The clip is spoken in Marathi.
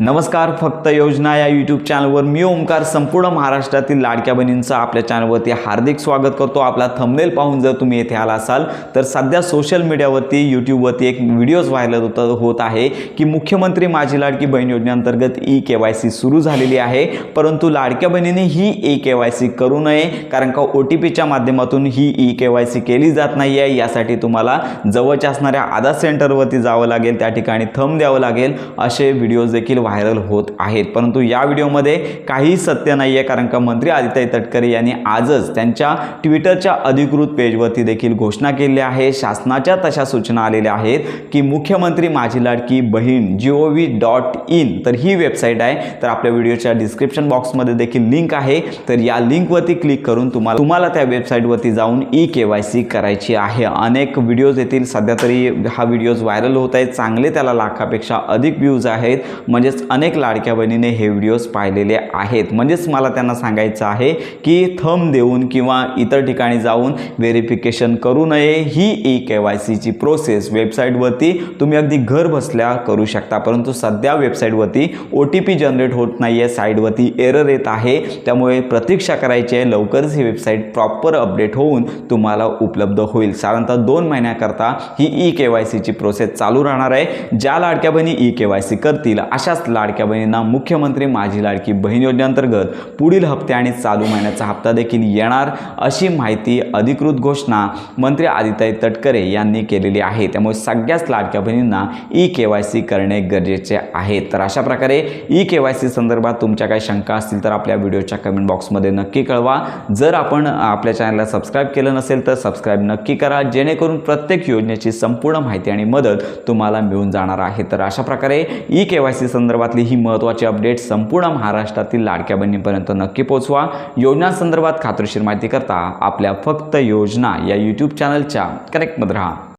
नमस्कार फक्त योजना या यूट्यूब चॅनलवर मी ओमकार संपूर्ण महाराष्ट्रातील लाडक्या बहिणींचं आपल्या चॅनलवरती हार्दिक स्वागत करतो. आपला थंबनेल पाहून जर तुम्ही येथे आला असाल तर सध्या सोशल मीडियावरती यूट्यूबवरती एक व्हिडिओज व्हायरल होत होत आहे की मुख्यमंत्री माझी लाडकी बहीण योजनेअंतर्गत ई के वाय सी सुरू झालेली आहे. परंतु लाडक्या बहिणीने ही ई के वाय सी करू नये कारण का ओ टी पीच्या माध्यमातून ही ई के वाय सी केली जात नाही आहे यासाठी तुम्हाला जवळच्या असणाऱ्या आधार सेंटरवरती जावं लागेल त्या ठिकाणी थंब द्यावं लागेल. असे व्हिडिओज देखील व्हायरल होत आहेत. परंतु या व्हिडिओमध्ये काही सत्य नाही आहे कारण का मंत्री आदित्य तटकरे यांनी आजच त्यांच्या ट्विटरच्या अधिकृत पेजवरती देखील घोषणा केली आहे. शासनाच्या तशा सूचना आलेल्या आहेत की मुख्यमंत्री माझी लाडकी बहीण G O V dot in तर ही वेबसाईट आहे. तर आपल्या व्हिडिओच्या डिस्क्रिप्शन बॉक्समध्ये देखील लिंक आहे. तर या लिंकवरती क्लिक करून तुम्हाला तुम्हाला त्या वेबसाईटवरती जाऊन ई के वाय सी करायची आहे. अनेक व्हिडिओज येतील. सध्या तरी हा व्हिडिओज व्हायरल होत आहेत. चांगले त्याला लाखापेक्षा अधिक व्ह्यूज आहेत. म्हणजेच अनेक लाडक्या बहिणीने हे व्हिडिओज पाहिलेले आहेत. म्हणजेच मला त्यांना सांगायचं आहे की थंब देऊन किंवा इतर ठिकाणी जाऊन व्हेरिफिकेशन करू नये. ही ई के वाय सीची प्रोसेस वेबसाईटवरती तुम्ही अगदी घर बसल्या करू शकता. परंतु सध्या वेबसाईटवरती ओ टी पी जनरेट होत नाही आहे साईडवरती एरर येत आहे. त्यामुळे प्रतीक्षा करायची आहे. लवकरच ही वेबसाईट प्रॉपर अपडेट होऊन तुम्हाला उपलब्ध होईल. साधारणतः दोन महिन्याकरता ही ई के वाय सीची प्रोसेस चालू राहणार आहे. ज्या लाडक्या बहिणी ई के वाय सी करतील अशाच लाडक्या बहिणींना मुख्यमंत्री माझी लाडकी बहीण योजनेअंतर्गत पुढील हप्ते आणि चालू महिन्याचा हप्ता देखील येणार अशी माहिती अधिकृत घोषणा मंत्री आदित्य तटकरे यांनी केलेली आहे. त्यामुळे सगळ्याच लाडक्या बहिणींना ई के वाय सी करणे गरजेचे आहे. तर अशा प्रकारे ई के वाय सी संदर्भात तुमच्या काही शंका असतील तर आपल्या व्हिडिओच्या कमेंट बॉक्समध्ये नक्की कळवा. जर आपण आपल्या चॅनलला सबस्क्राईब केलं नसेल तर सबस्क्राईब नक्की करा जेणेकरून प्रत्येक योजनेची संपूर्ण माहिती आणि मदत तुम्हाला मिळून जाणार आहे. तर अशा प्रकारे ई के वाय सी संदर्भातली ही महत्त्वाची अपडेट संपूर्ण महाराष्ट्रातील लाडक्या बहिणीपर्यंत नक्की पोहोचवा. योजनांसंदर्भात खात्रीशीर माहिती करता आपल्या फक्त योजना या यूट्यूब चॅनलच्या कनेक्टमध्ये राहा.